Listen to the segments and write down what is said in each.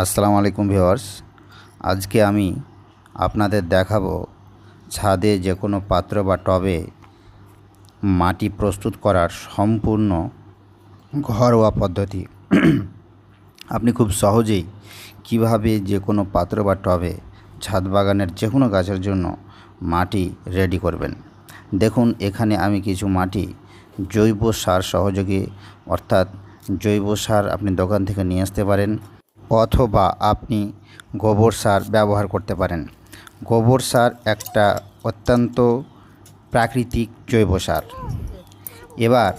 আসসালামু আলাইকুম ভিউয়ার্স। আজকে আমি আপনাদের দেখাবো ছাদে যে কোনো পাত্র বা টবে মাটি প্রস্তুত করার সম্পূর্ণ ঘরোয়া পদ্ধতি। আপনি খুব সহজেই কীভাবে যে কোনো পাত্র বা টবে ছাদ বাগানের যে কোনো গাছের জন্য মাটি রেডি করবেন। দেখুন, এখানে আমি কিছু মাটি জৈব সার সহযোগী অর্থাৎ জৈব সার আপনি দোকান থেকে নিয়ে আসতে পারেন। অথবা আপনি গোবর সার ব্যবহার করতে পারেন। গোবর সার একটা অত্যন্ত প্রাকৃতিক জৈব সার। এবার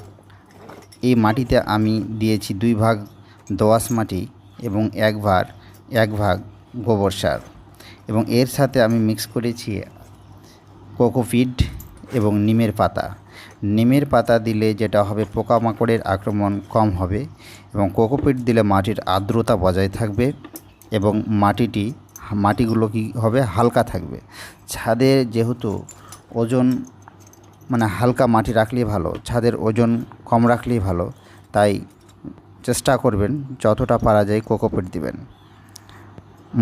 এই মাটিতে আমি দিয়েছি দুই ভাগ দোআঁশ মাটি এবং এক ভাগ এক ভাগ গোবর সার। এবং এর সাথে আমি মিক্স করেছি কোকোপিট এবং নিমের পাতা। নিমের পাতা দিলে যেটা হবে, পোকামাকড়ের আক্রমণ কম হবে এবং কোকোপিট দিলে মাটির আর্দ্রতা বজায় থাকবে এবং মাটিটি, মাটিগুলো কি হবে, হালকা থাকবে। ছাদে যেহেতু ওজন মানে হালকা মাটি রাখলেই ভালো, ছাদের ওজন কম রাখলেই ভালো, তাই চেষ্টা করবেন যতটা পারা যায় কোকোপিট দিবেন।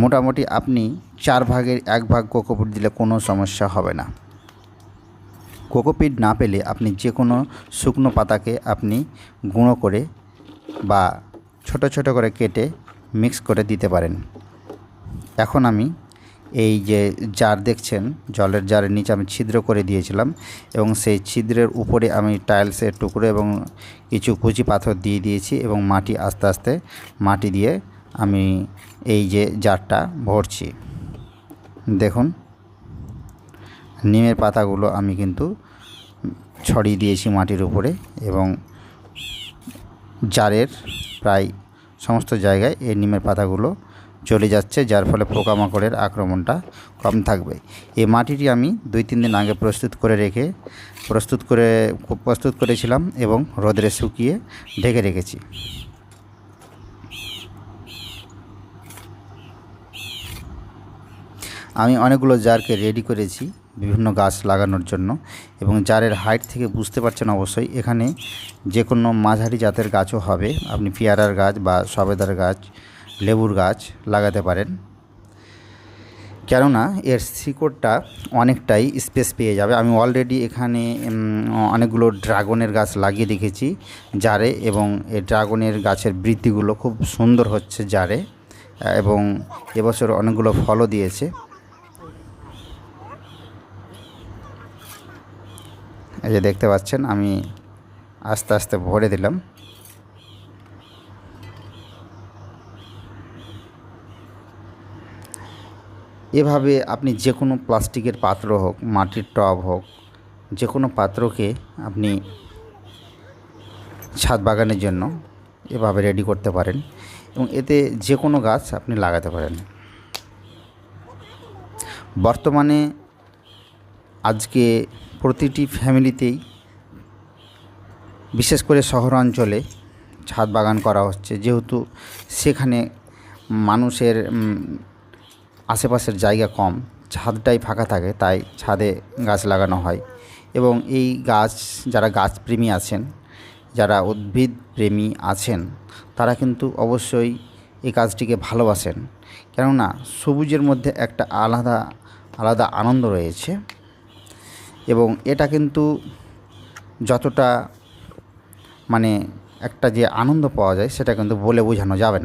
মোটামুটি আপনি চার ভাগের এক ভাগ কোকোপিট দিলে কোনো সমস্যা হবে না। কোকোপিট না পেলে আপনি যে কোনো শুকনো পাতাকে আপনি গুঁড়ো করে বা ছোট ছোট করে কেটে মিক্স করে দিতে পারেন। এখন আমি এই যে জার দেখছেন, জলের জারের নিচে আমি ছিদ্র করে দিয়েছিলাম এবং সেই ছিদ্রের উপরে আমি টাইলসের টুকরো এবং কিছু কুচি পাথর দিয়ে দিয়েছি এবং মাটি আস্তে আস্তে মাটি দিয়ে আমি এই যে জারটা ভরছি। দেখুন নিমের পাতাগুলো আমি কিন্তু ছড়িয়ে দিয়েছি মাটির উপরে এবং জারের প্রায় সমস্ত জায়গায় এই নিমের পাতাগুলো চলে যাচ্ছে, যার ফলে পোকামাকড়ের আক্রমণটা কম থাকবে। এই মাটিটি আমি দুই তিন দিন আগে প্রস্তুত করে রেখে, প্রস্তুত করে, প্রস্তুত করেছিলাম এবং রোদরে শুকিয়ে ঢেকে রেখেছি। আমি অনেকগুলো জারকে রেডি করেছি। বিভিন্ন গাছ লাগানোর জন্য এবং জারের হাইট থেকে বুঝতে পারছেন অবশ্যই, এখানে যে কোনো মাঝারি জাতের গাছও হবে। আপনি পেয়ারার গাছ বা সবেদার গাছ, লেবুর গাছ লাগাতে পারেন। কেননা এর শিকড়টা অনেকটাই স্পেস পেয়ে যাবে। আমি অলরেডি এখানে অনেকগুলো ড্রাগনের গাছ লাগিয়ে রেখেছি জারে এবং এই ড্রাগনের গাছের বৃদ্ধিগুলো খুব সুন্দর হচ্ছে জারে এবং এবছর অনেকগুলো ফলও দিয়েছে। এই যে দেখতে পাচ্ছেন, আমি আস্তে আস্তে ভরে দিলাম। এভাবে আপনি যে কোনো প্লাস্টিকের পাত্র হোক, মাটির টব হোক, যে কোনো পাত্রকে আপনি ছাদ বাগানের জন্য এভাবে রেডি করতে পারেন এবং এতে যে কোনো গাছ আপনি লাগাতে পারেন। বর্তমানে আজকে প্রতিটি ফ্যামিলিতেই, বিশেষ করে শহরাঞ্চলে ছাদ বাগান করা হচ্ছে। যেহেতু সেখানে মানুষের আশেপাশের জায়গা কম, ছাদটাই ফাঁকা থাকে, তাই ছাদে গাছ লাগানো হয়। এবং এই গাছ, যারা গাছপ্রেমী আছেন, যারা উদ্ভিদ প্রেমী আছেন, তারা কিন্তু অবশ্যই এই কাজটিকে ভালোবাসেন। কেননা সবুজের মধ্যে একটা আলাদা আলাদা আনন্দ রয়েছে। এবং এটা কিন্তু যতটা মানে একটা যে আনন্দ পাওয়া যায় সেটা কিন্তু বলে বোঝানো যাবে না।